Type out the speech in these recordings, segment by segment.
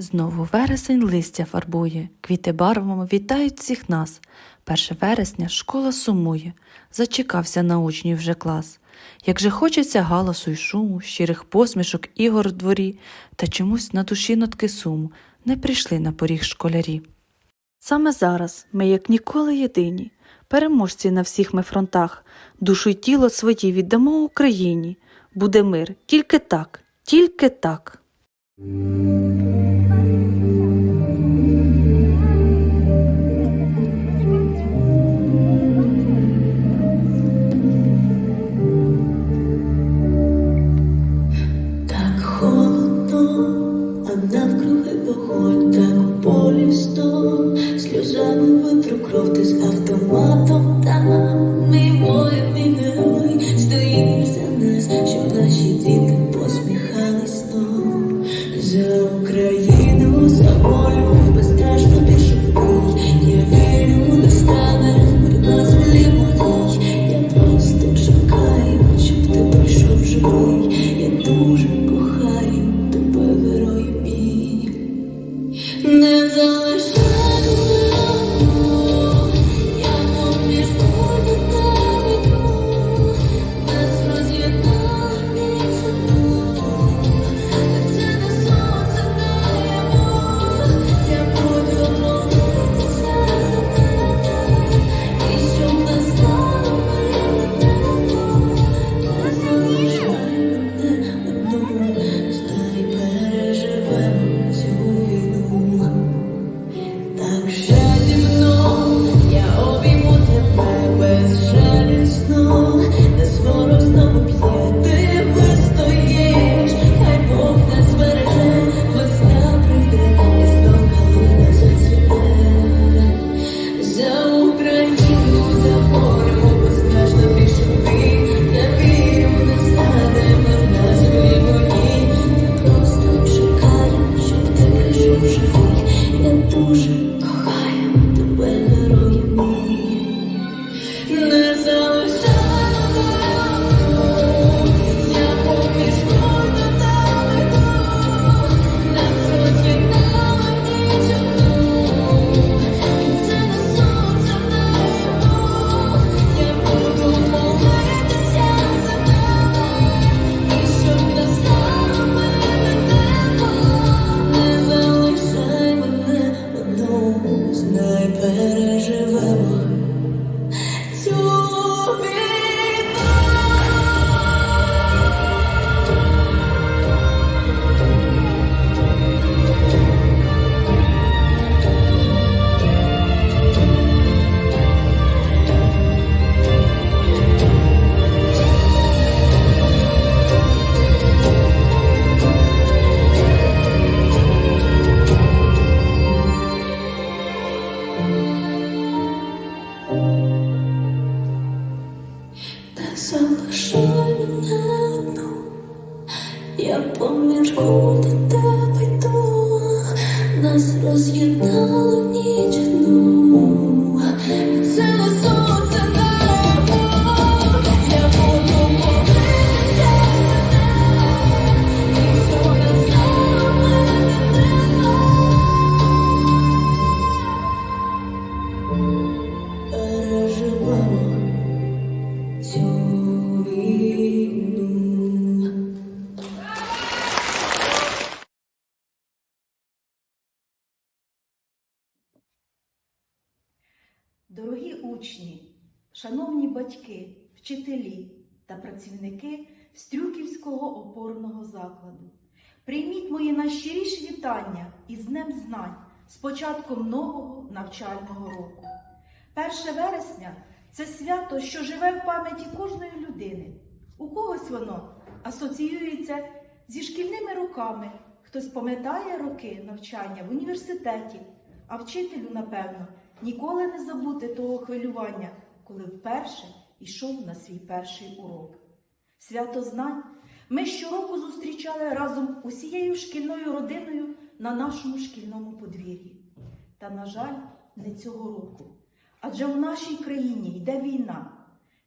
Знову вересень листя фарбує, квіти барвами вітають всіх нас. Перше вересня школа сумує, зачекався на учнів вже клас. Як же хочеться галасу й шуму, щирих посмішок ігор в дворі, та чомусь на душі нотки суму не прийшли на поріг школярі. Саме зараз ми, як ніколи, єдині, переможці на всіх ми фронтах, душу й тіло свої віддамо Україні. Буде мир, тільки так, тільки так. Учні, шановні батьки, вчителі та працівники Стрюківського опорного закладу, прийміть мої найщиріші вітання із Днем Знань з початком нового навчального року. 1 вересня це свято, що живе в пам'яті кожної людини. У когось воно асоціюється зі шкільними роками, хтось пам'ятає роки навчання в університеті, а вчителю, напевно, ніколи не забути того хвилювання, коли вперше йшов на свій перший урок. Свято знань ми щороку зустрічали разом усією шкільною родиною на нашому шкільному подвір'ї. Та, на жаль, не цього року. Адже в нашій країні йде війна.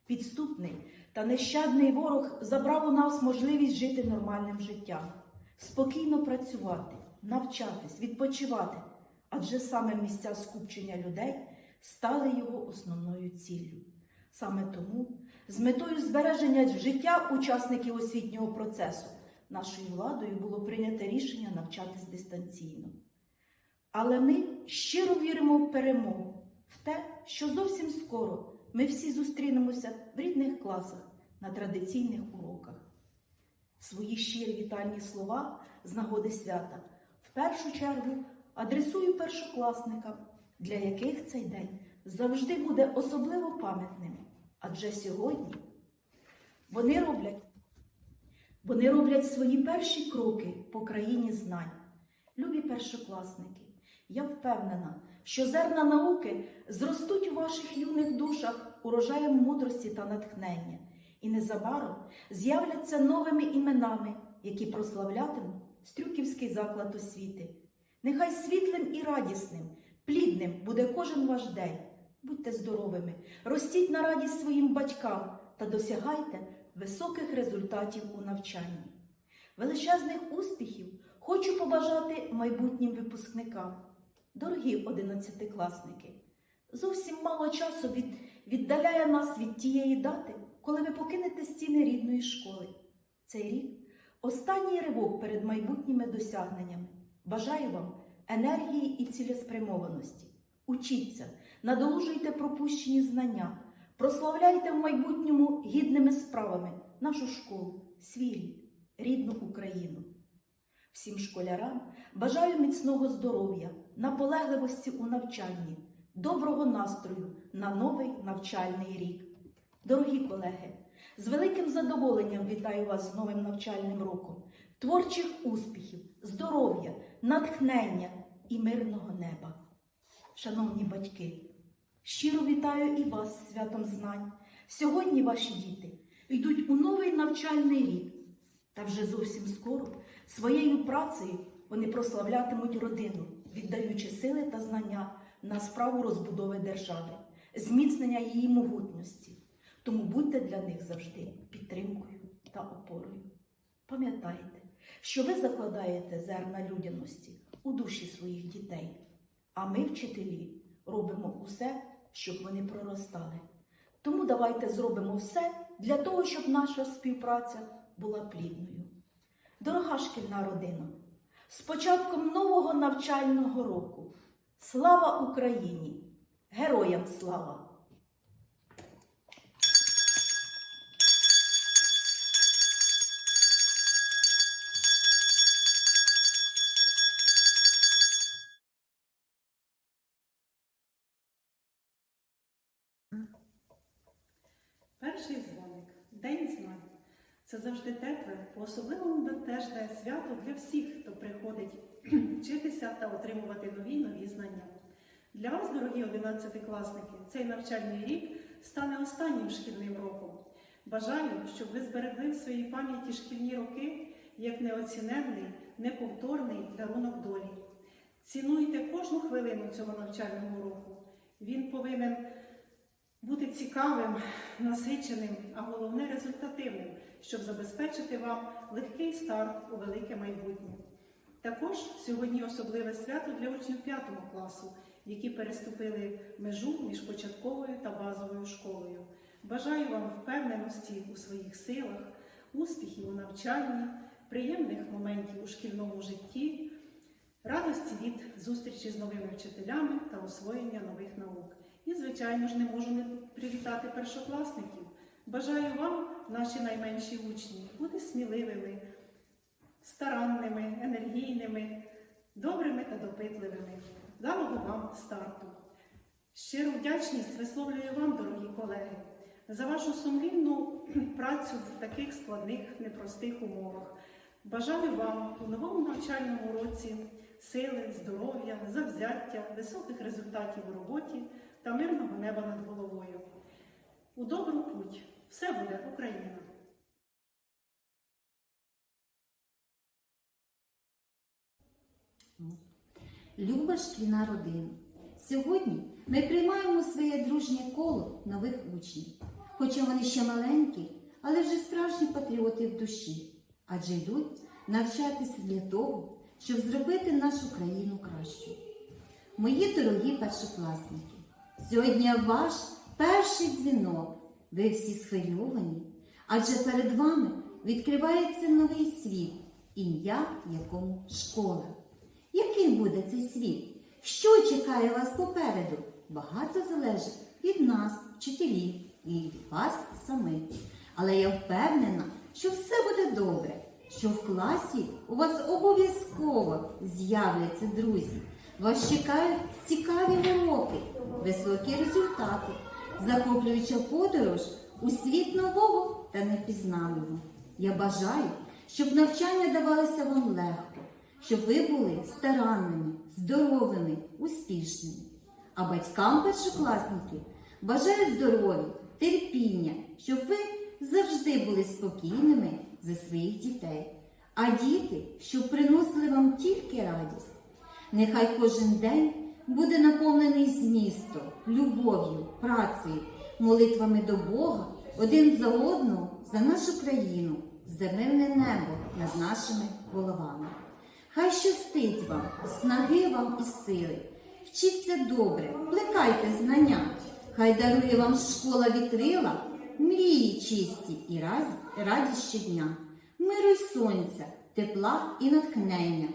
Підступний та нещадний ворог забрав у нас можливість жити нормальним життям, спокійно працювати, навчатись, відпочивати, адже саме місця скупчення людей стали його основною ціллю. Саме тому, з метою збереження життя учасників освітнього процесу, нашою владою було прийнято рішення навчатись дистанційно. Але ми щиро віримо в перемогу, в те, що зовсім скоро ми всі зустрінемося в рідних класах на традиційних уроках. Свої щирі вітальні слова з нагоди свята в першу чергу адресую першокласникам, для яких цей день завжди буде особливо пам'ятним. Адже сьогодні вони роблять, вони роблять свої перші кроки по країні знань. Любі першокласники, я впевнена, що зерна науки зростуть у ваших юних душах урожаєм мудрості та натхнення, і незабаром з'являться новими іменами, які прославлятимуть Стрюківський заклад освіти. Нехай світлим і радісним, плідним буде кожен ваш день. Будьте здоровими, ростіть на радість своїм батькам та досягайте високих результатів у навчанні. Величезних успіхів хочу побажати майбутнім випускникам. Дорогі одинадцятикласники, зовсім мало часу від, віддаляє нас від тієї дати, коли ви покинете стіни рідної школи. Цей рік останній ривок перед майбутніми досягненнями. Бажаю вам енергії і цілеспрямованості. Учіться, надолужуйте пропущені знання, прославляйте в майбутньому гідними справами нашу школу, свій рід, рідну Україну. Всім школярам бажаю міцного здоров'я, наполегливості у навчанні, доброго настрою на новий навчальний рік. Дорогі колеги, з великим задоволенням вітаю вас з новим навчальним роком, творчих успіхів, здоров'я, натхнення і мирного неба. Шановні батьки, щиро вітаю і вас святом знань. Сьогодні ваші діти йдуть у новий навчальний рік. Та вже зовсім скоро своєю працею вони прославлятимуть родину, віддаючи сили та знання на справу розбудови держави, зміцнення її могутності. Тому будьте для них завжди підтримкою та опорою. Пам'ятайте, що ви закладаєте зерна людяності у душі своїх дітей, а ми, вчителі, робимо усе, щоб вони проростали. Тому давайте зробимо все для того, щоб наша співпраця була плідною. Дорога шкільна родина, з початком нового навчального року. Слава Україні! Героям слава! Перший дзвоник День знань. Це завжди тепле, по-особливому теж дає свято для всіх, хто приходить вчитися та отримувати нові нові знання. Для вас, дорогі одинадцятикласники, цей навчальний рік стане останнім шкільним роком. Бажаю, щоб ви зберегли в своїй пам'яті шкільні роки як неоціненний, неповторний дарунок долі. Цінуйте кожну хвилину цього навчального року. Він повинен бути цікавим, насиченим, а головне результативним, щоб забезпечити вам легкий старт у велике майбутнє. Також сьогодні особливе свято для учнів 5 класу, які переступили межу між початковою та базовою школою. Бажаю вам впевненості у своїх силах, успіхів у навчанні, приємних моментів у шкільному житті, радості від зустрічі з новими вчителями та освоєння нових наук. І, звичайно ж, не можу не привітати першокласників. Бажаю вам, наші найменші учні, бути сміливими, старанними, енергійними, добрими та допитливими. Далого вам старту. Щиру вдячність висловлюю вам, дорогі колеги, за вашу сумлінну працю в таких складних, непростих умовах. Бажаю вам у новому навчальному році сили, здоров'я, завзяття, високих результатів у роботі та мирного неба над головою. У добру путь все буде Україна! Люба шкільна родина. Сьогодні ми приймаємо своє дружнє коло нових учнів. Хоча вони ще маленькі, але вже справжні патріоти в душі, адже йдуть навчатися для того, щоб зробити нашу країну кращою. Мої дорогі першокласники, сьогодні ваш перший дзвінок. Ви всі схвильовані, адже перед вами відкривається новий світ, ім'я якому школа. Яким буде цей світ? Що чекає вас попереду? Багато залежить від нас, вчителів, і від вас самих. Але я впевнена, що все буде добре, що в класі у вас обов'язково з'являться друзі. Вас чекають цікаві уроки, високі результати, захоплююча подорож у світ нового та непізнаного. Я бажаю, щоб навчання давалося вам легко, щоб ви були старанними, здоровими, успішними. А батькам першокласників бажаю здоров'я, терпіння, щоб ви завжди були спокійними за своїх дітей, а діти, щоб приносили вам тільки радість. Нехай кожен день буде наповнений змістом, любов'ю, працею, молитвами до Бога, один за одного, за нашу країну, за мирне небо над нашими головами. Хай щастить вам, снаги вам і сили. Вчіться добре, плекайте знання. Хай дарує вам школа вітрила, мрії чисті і радість щодня, миру й сонця, тепла і натхнення.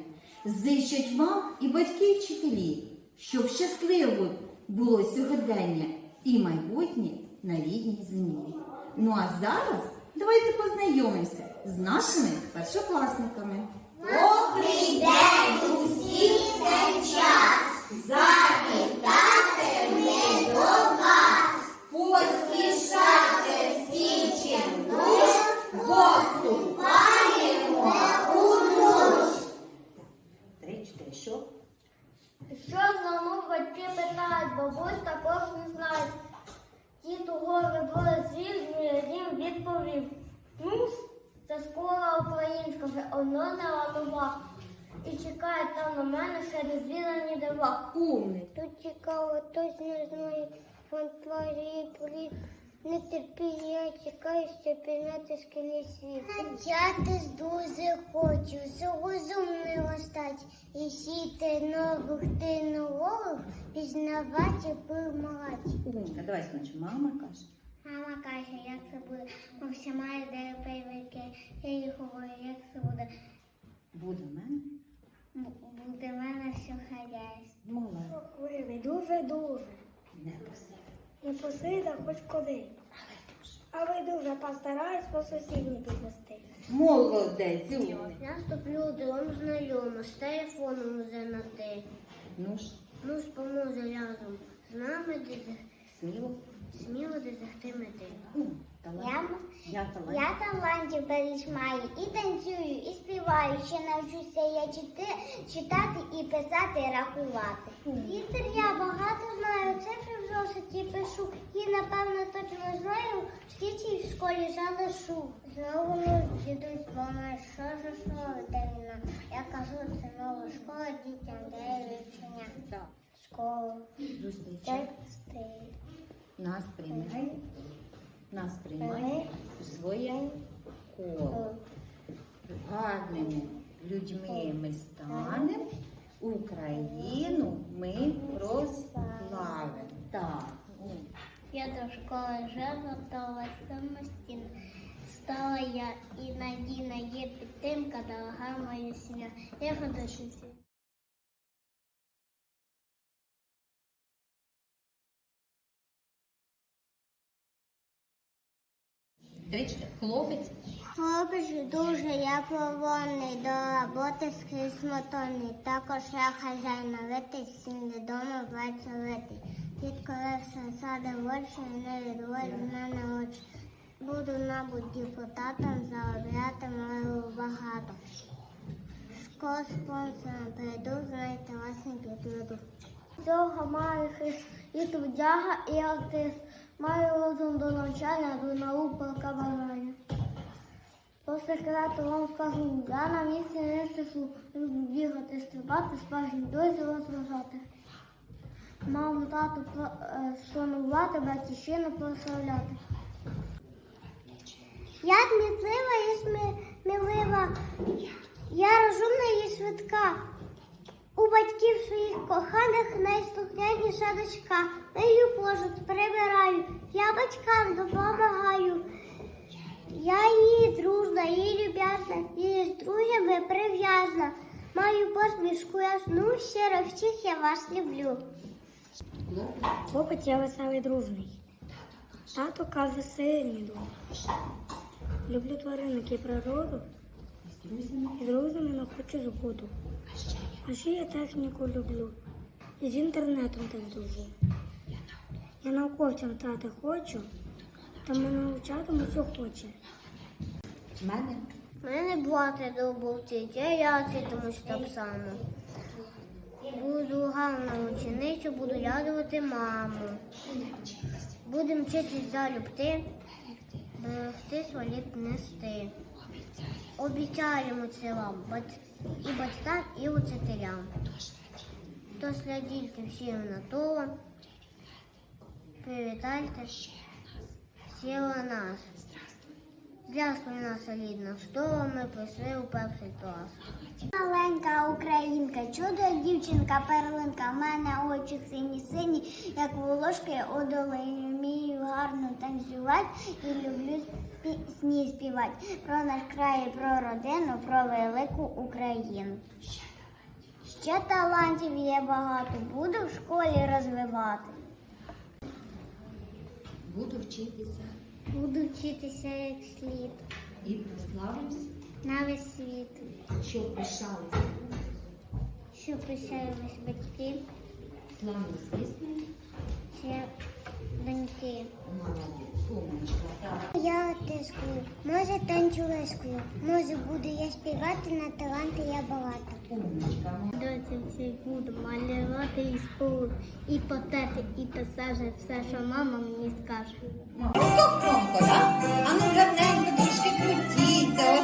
Зичать вам і батьки, і вчителі, щоб щасливо було сьогодення і майбутнє на рідній землі. Ну а зараз давайте познайомимося з нашими першокласниками. Добрий день усім цей час. Завітати ми до вас. Поспішати всі чим душ, бо що? Що за ну батьки питають, бабусь також не знають. Ті того були звільнені, їм відповів. Ну, це школа українська, вже одно не нова. І чекає там на мене ще розвідані дива. Умний. Тут цікаво, хтось не знає фантазії політ. Нетерпіння чекаю, щоб пізнати шкільний світ. Навчатись дуже хочу, розумним стати. І сіти нових ти нових, пізнавати і помагати. Умника. Давай спочатку мама каже. Мама каже, як це буде. Ми всі має де привики. Я їй говорю, як це буде. Буде в мене. Буде в мене все хазяйство. Молодець. Дуже дуже. Не посиль. Не посида хоч куди. А ви дуже постараюсь по сусідній підвести. Молодець, умний. Я ступлю дом знайомо, з телефоном вже на ти. Ну ж, Ну, споможе разом. З нами дезах... сміло. сміло дезахти мети. Ум, талант. Я талант. Я талантів беріж маю, і танцюю, і співаю. Ще навчуся я чити, читати і писати, і рахувати. Вітер я багато знаю, цифри зошиті пишу. І напевно точно знаю, стільки в школі залишу. Знову дідусь помер, що ж слово де війна. Я кажу, це нова школа, дітям де вивчення. Так. Школу, Зустрічай. Нас приймай. Нас приймай у своє коло. Гарними людьми ми станемо, Україну ми прославимо. Так. ум. Я до школи вже готова самостійно. Стала я і надійна є підтримка, дорога моя сім'я. Я готовий. Тричі. Хлопець. Хлопець дуже я повольний, до роботи скрізь моторний. Також я хазяїн витий, всім додому працювати. Тітко все сади очі, не відводь з мене очі. Буду, мабуть, депутатом, заробляти маю багато. Школ спонсором прийду, знайте вас не підведу. Цього маю і трудяга, і артист. Маю розум до навчання, до наук полка бажання. По секрету вам скажу, я на місці не сиджу, люблю бігати, стрибати, справжні друзі розважати. Маму, тату е, шанувати, батьківщину прославляти. Я смітлива і смілива, Я розумна і швидка. У батьків своїх коханих найслухняніша дочка. Мию посуд, прибираю, я батькам допомагаю. Я її дружна, її люб'язна, її з друзями прив'язна. Маю посмішку ясну, щиро всіх я вас люблю. Хлопець я веселий дружний. Тато каже сильний друг. Люблю тваринок і природу. І друзями не хочу збуду. А ще я техніку люблю. І з інтернетом теж дружу. Я науковцям стати хочу, та мене навчатимуть охоче. В мене У мене брати добувчить, а я вчитимусь так само. Буду гарною ученицю, буду радувати маму. Будемо вчитись залюбти, берегти сваліт нести. Обіцяємо це вам і батькам, і учителям. То слідіть всім на то, привітайте сіла нас. Злясла на солідна стола, ми прийшли у перший клас. Маленька українка, чудо дівчинка, перлинка, в мене очі сині сині, як волошки долині. Вмію гарно танцювати і люблю пісні співати. Про наш край, про родину, про велику Україну. Ще талантів є багато, буду в школі розвивати. буду вчитися Буду вчитися як слід і прославлюсь, на весь світ. щоб пишалися Що писаємось батьки, славно звісною ще доньки. молодець. Я тискую, може танцюрискую, може буду я співати, на таланти я балата. Умничка. Доці буду малювати і спору, і потети, і писати все, що мама мені скаже. Ото громко, так? А ну гарненько трішки крутіться,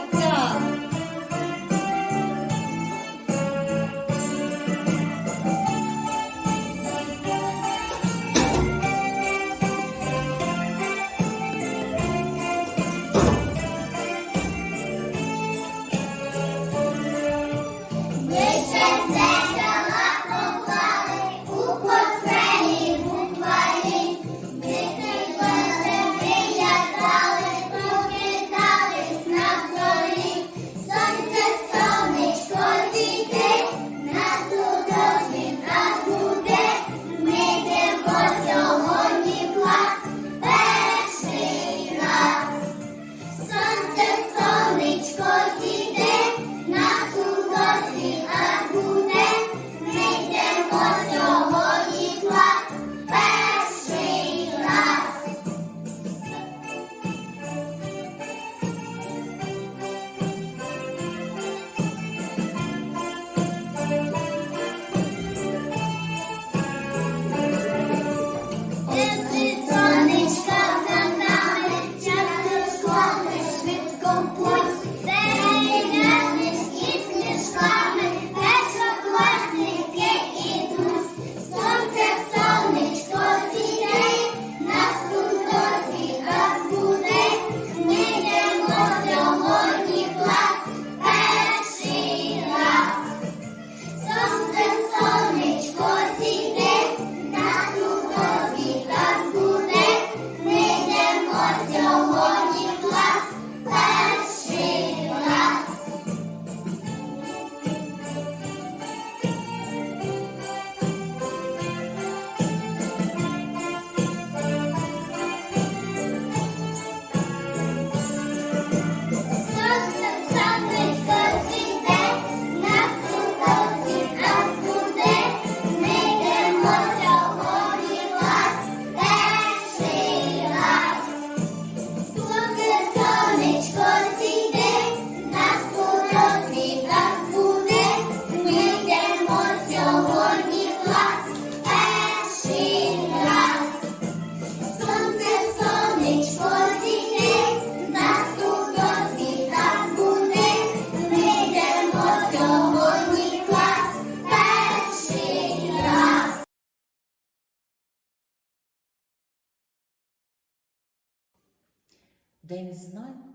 День знань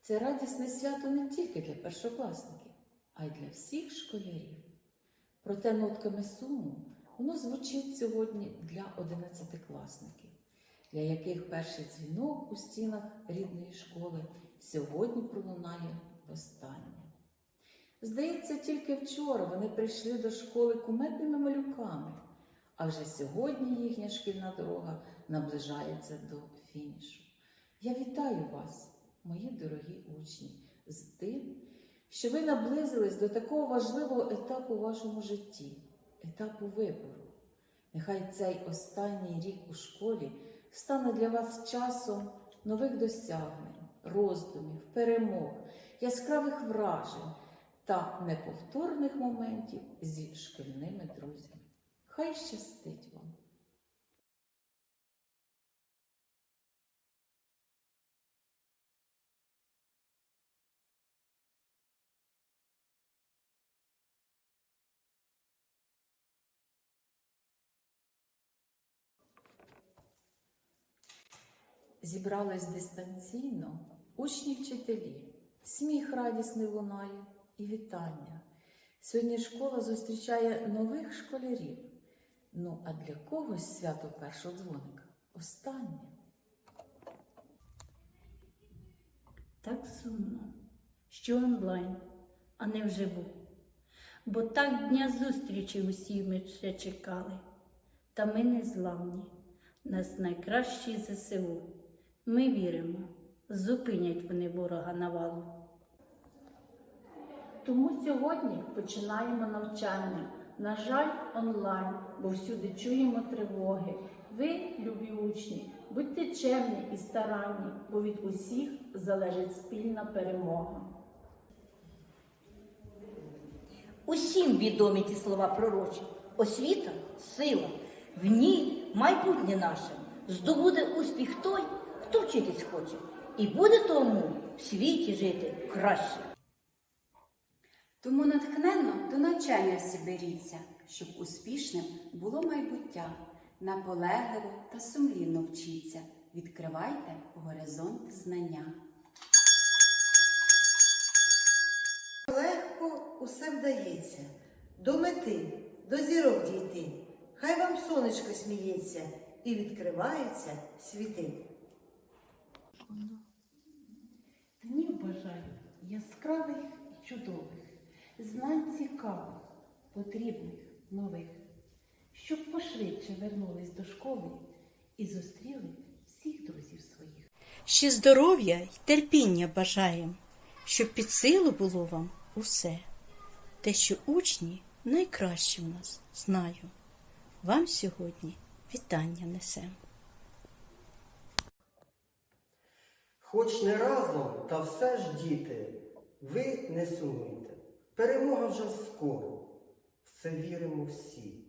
це радісне свято не тільки для першокласників, а й для всіх школярів. Проте нотками суму воно звучить сьогодні для одинадцятикласників, для яких перший дзвінок у стінах рідної школи сьогодні пролунає востаннє. Здається, тільки вчора вони прийшли до школи куметними малюками, а вже сьогодні їхня шкільна дорога наближається до фінішу. Я вітаю вас, мої дорогі учні, з тим, що ви наблизились до такого важливого етапу у вашому житті, етапу вибору. Нехай цей останній рік у школі стане для вас часом нових досягнень, роздумів, перемог, яскравих вражень та неповторних моментів зі шкільними друзями. Хай щастить вам! Зібрались дистанційно учні вчителі, сміх радісний лунає і вітання. Сьогодні школа зустрічає нових школярів. Ну, а для когось свято першого дзвоника останнє. Так сумно, що онлайн, а не вживу. Бо так дня зустрічі усі ми ще чекали. Та ми не зламні, нас найкращі ЗСУ. Ми віримо, зупинять вони ворога навалу. Тому сьогодні починаємо навчання. На жаль, онлайн, бо всюди чуємо тривоги. Ви, любі учні, будьте чемні і старанні, бо від усіх залежить спільна перемога. Усім відомі ті слова пророчі. Освіта сила. В ній майбутнє наше. Здобуде успіх той, хто вчитись хоче. І буде тому в світі жити краще. Тому натхненно до навчання всі беріться, щоб успішним було майбуття. Наполегливо та сумлінно вчіться. Відкривайте горизонт знання. Легко усе вдається, до мети, до зірок дійти. Хай вам сонечко сміється і відкриваються світи. Днів бажаю яскравих і чудових, знань цікавих, потрібних, нових, щоб пошвидше вернулись до школи і зустріли всіх друзів своїх. Ще здоров'я й терпіння бажаєм, щоб під силу було вам усе. Те, що учні найкраще в нас знаю. Вам сьогодні вітання несем. Хоч не разом, та все ж діти, ви не сумуйте. Перемога вже скоро. В це віримо всі.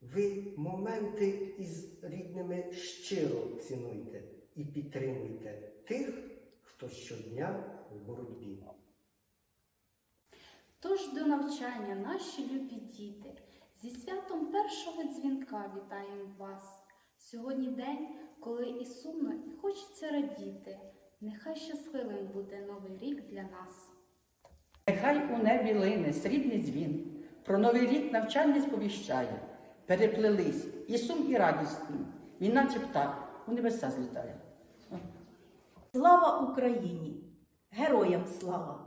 Ви моменти із рідними щиро цінуйте і підтримуйте тих, хто щодня в боротьбі. Тож до навчання, наші любі діти, зі святом першого дзвінка вітаємо вас. Сьогодні день, коли і сумно, і хочеться радіти. Нехай щасливим буде новий рік для нас. Нехай у небі лине срібний дзвін, про новий рік навчання сповіщає. Переплелись і сум, і радість ним. Він наче птах у небеса злітає. Слава Україні! Героям слава!